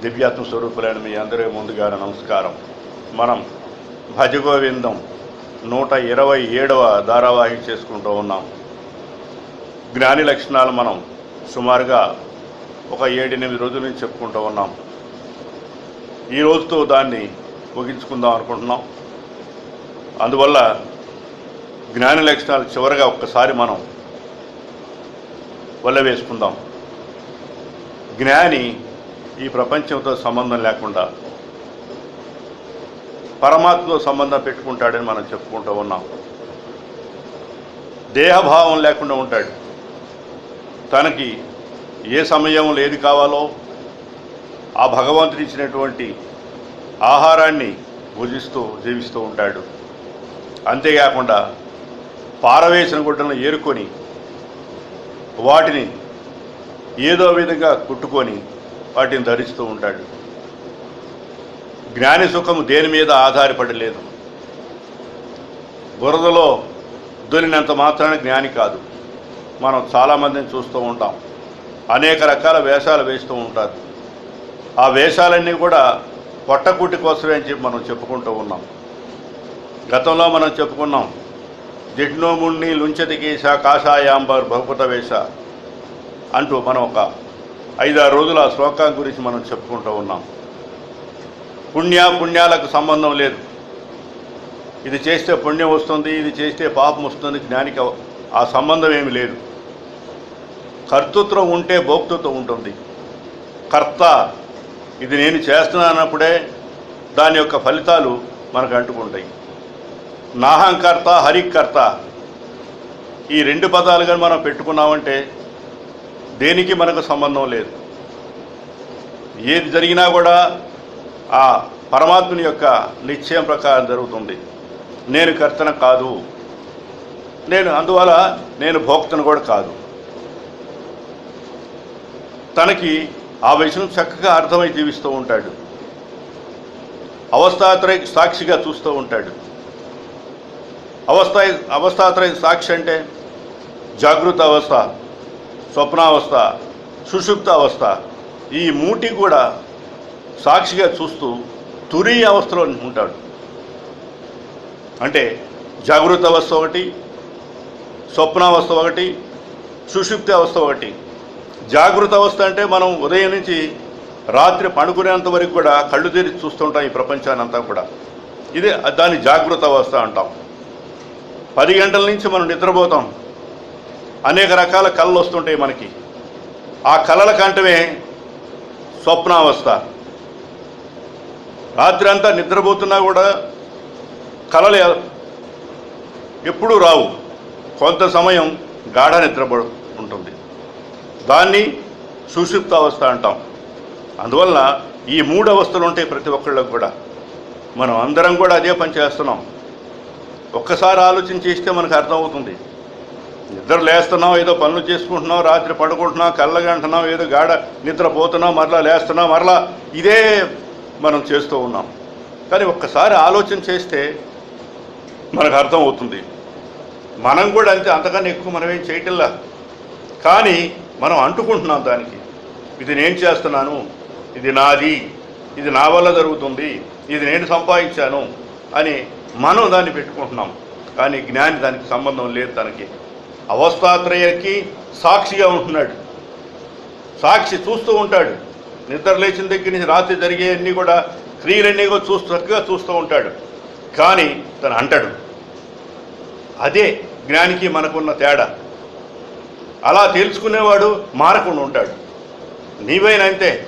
దివ్యాత్మ స్వరూపులైన మీ అందరి ముందుగా నమస్కారం. మనం భజగోవిందం నూట ఇరవై ఏడవ ధారావాహి చేసుకుంటూ ఉన్నాం. జ్ఞాని లక్షణాలు మనం సుమారుగా ఒక ఏడెనిమిది రోజుల నుంచి చెప్పుకుంటూ ఉన్నాం. ఈ రోజుతో దాన్ని ముగించుకుందాం అనుకుంటున్నాం. అందువల్ల జ్ఞాని లక్షణాలు చివరిగా ఒక్కసారి మనం వల్ల వేసుకుందాం. జ్ఞాని ఈ ప్రపంచంతో సంబంధం లేకుండా పరమాత్మతో సంబంధం పెట్టుకుంటాడని మనం చెప్పుకుంటూ ఉన్నాం. దేహభావం లేకుండా ఉంటాడు. తనకి ఏ సమయంలో ఏది కావాలో ఆ భగవంతుడు ఇచ్చినటువంటి ఆహారాన్ని భుజిస్తూ జీవిస్తూ ఉంటాడు. అంతేకాకుండా పారవేసిన గుడ్డలను ఏరుకొని వాటిని ఏదో విధంగా కుట్టుకొని వాటిని ధరిస్తూ ఉంటాడు. జ్ఞాని సుఖం దేని మీద ఆధారపడలేదు. బురదలో దొరినంత మాత్రాన జ్ఞాని కాదు. మనం చాలామందిని చూస్తూ ఉంటాం. అనేక రకాల వేషాలు వేస్తూ ఉంటారు. ఆ వేషాలన్నీ కూడా పొట్టకూటి కోసమే అని చెప్పి మనం చెప్పుకుంటూ ఉన్నాం. గతంలో మనం చెప్పుకున్నాం జిడ్నోముణ్ణి లుంచతికేశ కాషాయాంబర్ బహుపత వేష అంటూ మనం ఒక ఐదారు రోజుల ఆ శ్లోకం గురించి మనం చెప్పుకుంటూ ఉన్నాం. పుణ్య పుణ్యాలకు సంబంధం లేదు. ఇది చేస్తే పుణ్యం వస్తుంది ఇది చేస్తే పాపం వస్తుంది జ్ఞానికి ఆ సంబంధం ఏమి లేదు. కర్తృత్వం ఉంటే భోక్తృత్వం ఉంటుంది. కర్త ఇది నేను చేస్తున్నానప్పుడే దాని యొక్క ఫలితాలు మనకు అంటుకుంటాయి. నాహంకర్త హరికర్త ఈ రెండు పదాలు కానీ మనం పెట్టుకున్నామంటే దేనికి మనకు సంబంధం లేదు. ఏది జరిగినా కూడా ఆ పరమాత్ముని యొక్క నిశ్చయం ప్రకారం జరుగుతుంది. నేను కర్తన కాదు. నేను అందువల్ల నేను భోక్తను కూడా కాదు. తనకి ఆ విషయం చక్కగా అర్థమై జీవిస్తూ ఉంటాడు. అవస్థాత్రయ సాక్షిగా చూస్తూ ఉంటాడు. అవస్థ అవస్థాత్రయ సాక్షి అంటే జాగృత అవస్థ. స్వప్నావస్థ సుషుప్త అవస్థ ఈ మూటి కూడా సాక్షిగా చూస్తూ తురీయ అవస్థలో ఉంటాడు. అంటే జాగృత అవస్థ ఒకటి స్వప్నావస్థ ఒకటి సుషుప్తి అవస్థ ఒకటి. జాగృత అవస్థ అంటే మనం ఉదయం నుంచి రాత్రి పడుకునేంత వరకు కూడా కళ్ళు తెరిచి చూస్తుంటాం ఈ ప్రపంచాన్ని అంతా కూడా. ఇదే దాన్ని జాగృత అవస్థ అంటాం. పది గంటల నుంచి మనం నిద్రపోతాం. అనేక రకాల కళలు వస్తుంటాయి మనకి. ఆ కళల కంటమే స్వప్నావస్థ. రాత్రి అంతా నిద్రపోతున్నా కూడా కళలు ఎప్పుడూ రావు. కొంత సమయం గాఢ నిద్ర ఉంటుంది. దాన్ని సుషుప్త అవస్థ అంటాం. అందువల్ల ఈ మూడు అవస్థలు ఉంటాయి ప్రతి ఒక్కళ్ళకు కూడా. మనం అందరం కూడా అదే పని చేస్తున్నాం. ఒక్కసారి ఆలోచన చేస్తే మనకు అర్థమవుతుంది. నిద్ర లేస్తున్నావు ఏదో పనులు చేసుకుంటున్నావు రాత్రి పడుకుంటున్నావు కళ్ళగంటున్నావు ఏదో గాఢ నిద్రపోతున్నావు మరలా లేస్తున్నావు మరలా ఇదే మనం చేస్తూ ఉన్నాం. కానీ ఒక్కసారి ఆలోచన చేస్తే మనకు అర్థమవుతుంది. మనం కూడా అంతే అంతకన్నా ఎక్కువ మనం ఏం చేయటంలా? కానీ మనం అంటుకుంటున్నాం దానికి. ఇది నేను చేస్తున్నాను ఇది నాది ఇది నా వల్ల జరుగుతుంది ఇది నేను సంపాదించాను అని మనం దాన్ని పెట్టుకుంటున్నాం. కానీ జ్ఞాని దానికి సంబంధం లేదు దానికి. అవస్థాత్రయకి సాక్షిగా ఉంటున్నాడు. సాక్షి చూస్తూ ఉంటాడు. నిద్ర లేచిన దగ్గర నుంచి రాత్రి జరిగే అన్నీ కూడా క్రియలన్నీ కూడా చూస్తూ చక్కగా చూస్తూ ఉంటాడు. కానీ తను అంటాడు అదే జ్ఞానికి మనకున్న తేడా. అలా తెలుసుకునేవాడు మారకుండా ఉంటాడు. నీవైనా అంతే.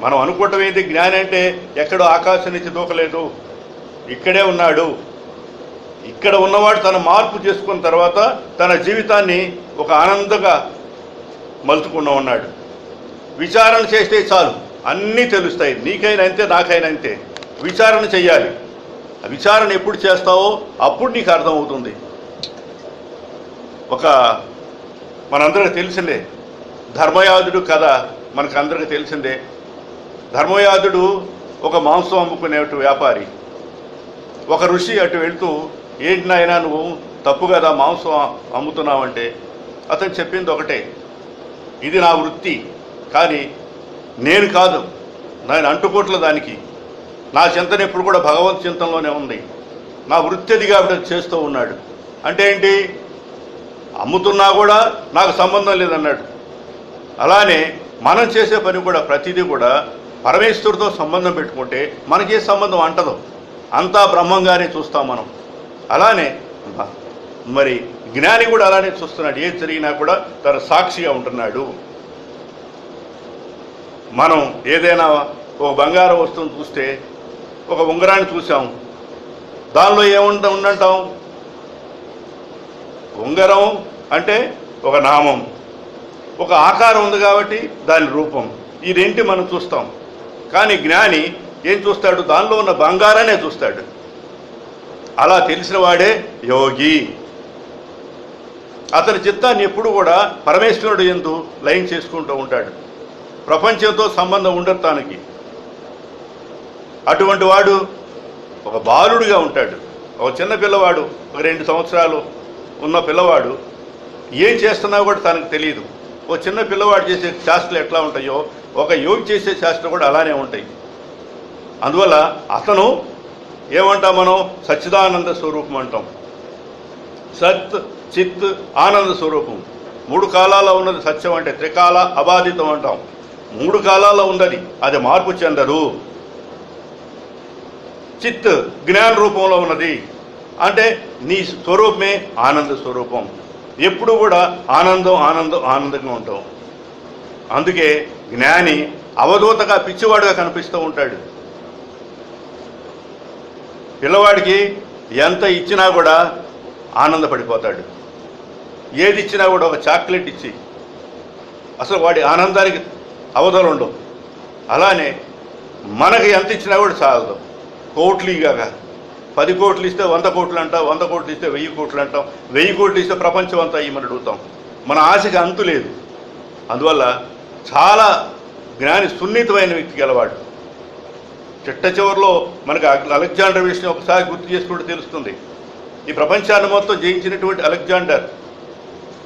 మనం అనుకోవటం ఏంటి? జ్ఞాని అంటే ఎక్కడో ఆకాశం నుంచి దూకలేదు. ఇక్కడే ఉన్నాడు. ఇక్కడ ఉన్నవాడు తన మార్పు చేసుకున్న తర్వాత తన జీవితాన్ని ఒక ఆనందంగా మలుచుకున్న ఉన్నాడు. విచారణ చేస్తే చాలు. అన్నీ తెలుస్తాయి. నీకైనా అంతే నాకైనా అంతే. విచారణ చేయాలి ఆ విచారణ ఎప్పుడు చేస్తావో అప్పుడు నీకు అర్థమవుతుంది. ఒక మనందరికి తెలిసిందే. ధర్మయాదుడు కథ మనకు అందరికీ తెలిసిందే. ధర్మయాదుడు ఒక మాంసం అమ్ముకునే వ్యాపారి. ఒక ఋషి అటు వెళ్తూ ఏంటి నాయనా నువ్వు తప్పు కదా మాంసం అమ్ముతున్నావంటే? అతను చెప్పింది ఒకటే. ఇది నా వృత్తి. కానీ నేను కాదు. నేను అంటుకోట్ల దానికి. నా చింతన ఎప్పుడు కూడా భగవత్ చింతనలోనే ఉంది. నా వృత్తి అది కాబట్టి చేస్తూ ఉన్నాడు. అంటే ఏంటి? అమ్ముతున్నా కూడా నాకు సంబంధం లేదన్నాడు. అలానే మనం చేసే పని కూడా ప్రతిదీ కూడా పరమేశ్వరుతో సంబంధం పెట్టుకుంటే మనకే సంబంధం అంటదు. అంతా బ్రహ్మంగానే చూస్తాం మనం. అలానే మరి జ్ఞాని కూడా అలానే చూస్తున్నాడు. ఏది జరిగినా కూడా తన సాక్షిగా ఉంటున్నాడు. మనం ఏదైనా ఒక బంగారం వస్తువును చూస్తే ఒక ఉంగరాన్ని చూసాం దానిలో ఏముంట ఉందంటాం? ఉంగరం అంటే ఒక నామం. ఒక ఆకారం ఉంది కాబట్టి దాని రూపం. ఈ రెంటి మనం చూస్తాం? కానీ జ్ఞాని ఏం చూస్తాడు? దానిలో ఉన్న బంగారానే చూస్తాడు. అలా తెలిసిన వాడే యోగి. అతని చిత్తాన్ని ఎప్పుడు కూడా పరమేశ్వరుడు ఎందు లయం చేసుకుంటూ ఉంటాడు. ప్రపంచంతో సంబంధం ఉండదు తనకి. అటువంటి వాడు ఒక బాలుడిగా ఉంటాడు. ఒక చిన్న పిల్లవాడు ఒక రెండు సంవత్సరాలు ఉన్న పిల్లవాడు. ఏం చేస్తున్నా కూడా తనకు తెలియదు ఓ చిన్న పిల్లవాడు చేసే శాస్త్రాలు ఎట్లా ఉంటాయో ఒక యోగి చేసే శాస్త్రం కూడా అలానే ఉంటాయి. అందువల్ల అతను ఏమంటాం మనం? సచ్చిదానంద స్వరూపం అంటాం. సత్ చిత్ ఆనంద స్వరూపం. మూడు కాలాల్లో ఉన్నది సత్యం అంటే త్రికాల అబాధితం అంటాం. మూడు కాలాల్లో ఉన్నది అది మార్పు చెందదు. చిత్ జ్ఞాన రూపంలో ఉన్నది. అంటే నీ స్వరూపమే ఆనంద స్వరూపం. ఎప్పుడు కూడా ఆనందం ఆనందం ఆనందంగా ఉంటాం అందుకే జ్ఞాని అవధూతగా పిచ్చివాడుగా కనిపిస్తూ ఉంటాడు. పిల్లవాడికి ఎంత ఇచ్చినా కూడా ఆనందపడిపోతాడు. ఏది ఇచ్చినా కూడా ఒక చాక్లెట్ ఇచ్చి అసలు వాడి ఆనందానికి అవధలు ఉండవు. అలానే మనకి ఎంత ఇచ్చినా కూడా చాలదు. కోట్లు ఇగాక పది కోట్లు ఇస్తే వంద కోట్లు అంటాం వంద కోట్లు ఇస్తే వెయ్యి కోట్లు అంటాం వెయ్యి కోట్లు ఇస్తే ప్రపంచం అంతా ఇవ్వమని అడుగుతాం మన ఆశకి అంతు లేదు. అందువల్ల చాలా జ్ఞాని సున్నితమైన వ్యక్తి గలవాడు. చిట్ట చివరిలో మనకు అలెగ్జాండర్ విషయం ఒకసారి గుర్తు చేసుకుంటే తెలుస్తుంది. ఈ ప్రపంచాన్ని మొత్తం జయించినటువంటి అలెగ్జాండర్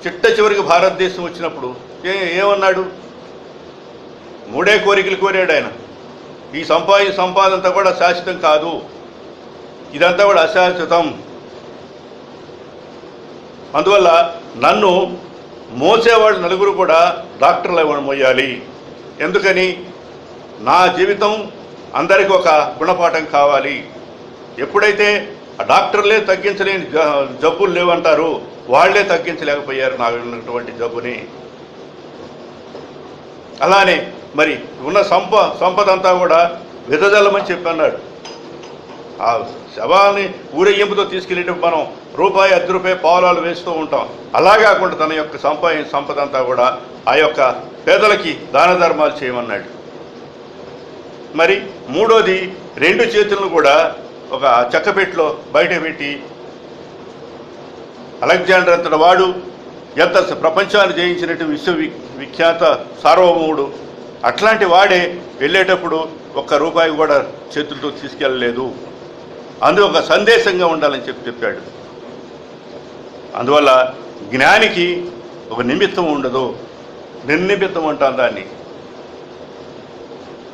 చిట్ట చివరికి భారతదేశం వచ్చినప్పుడు ఏ ఏమన్నాడు? మూడే కోరికలు కోరాడు ఆయన. ఈ సంపాది సంపాదంతా కూడా శాశ్వతం కాదు. ఇదంతా కూడా అశాశ్వతం. అందువల్ల నన్ను మోసేవాళ్ళు నలుగురు కూడా డాక్టర్లు ఇవ్వడం మోయాలి ఎందుకని? నా జీవితం అందరికీ ఒక గుణపాఠం కావాలి. ఎప్పుడైతే డాక్టర్లే తగ్గించలేని జబ్బులు లేవంటారు వాళ్ళే తగ్గించలేకపోయారు నాకు ఉన్నటువంటి జబ్బుని. అలానే మరి ఉన్న సంప సంపద అంతా కూడా విదజల్లమని చెప్పి అన్నాడు ఆ శవాన్ని ఊరేగింపుతో తీసుకెళ్ళేటప్పుడు మనం రూపాయి అర్ధ రూపాయి పావులాలు వేస్తూ ఉంటాం. అలా కాకుండా తన యొక్క సంపా సంపద అంతా కూడా ఆ యొక్క పేదలకి దాన ధర్మాలు చేయమన్నాడు. మరి మూడోది రెండు చేతులను కూడా ఒక చెక్కపెట్టులో బయట పెట్టి అలెగ్జాండర్ అంతటి వాడు ఎంత ప్రపంచాన్ని జయించినట్టు విశ్వ విఖ్యాత సార్వభౌముడు. అట్లాంటి వాడే వెళ్ళేటప్పుడు ఒక్క రూపాయి కూడా చేతులతో తీసుకెళ్ళలేదు. అందు ఒక సందేశంగా ఉండాలని చెప్పి చెప్పాడు. అందువల్ల జ్ఞానికి ఒక నిమిత్తం ఉండదు. నిర్నిమిత్తం అంటాం దాన్ని.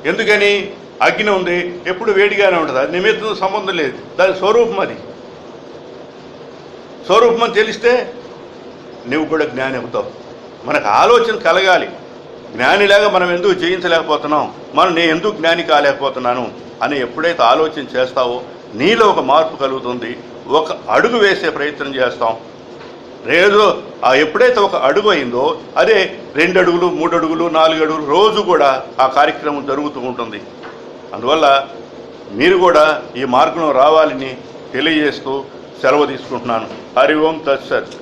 ఎందుకని? అగ్ని ఉంది ఎప్పుడు వేడిగానే ఉంటుంది. అది నిమిత్తం సంబంధం లేదు. దాని స్వరూపం అది. స్వరూపం అని తెలిస్తే నువ్వు కూడా జ్ఞాని అవుతావు. మనకు ఆలోచన కలగాలి. జ్ఞానిలాగా మనం ఎందుకు జయించలేకపోతున్నాం? మనం నేను ఎందుకు జ్ఞాని కాలేకపోతున్నాను? అని ఎప్పుడైతే ఆలోచన చేస్తావో నీలో ఒక మార్పు కలుగుతుంది. ఒక అడుగు వేసే ప్రయత్నం చేస్తాం. రోజు ఆ ఎప్పుడైతే ఒక అడుగు అయిందో అదే రెండు అడుగులు మూడు అడుగులు నాలుగు అడుగులు రోజు కూడా ఆ కార్యక్రమం జరుగుతూ ఉంటుంది. అందువల్ల మీరు కూడా ఈ మార్గంలో రావాలని తెలియజేస్తూ సెలవు తీసుకుంటున్నాను. హరి ఓం తత్సత్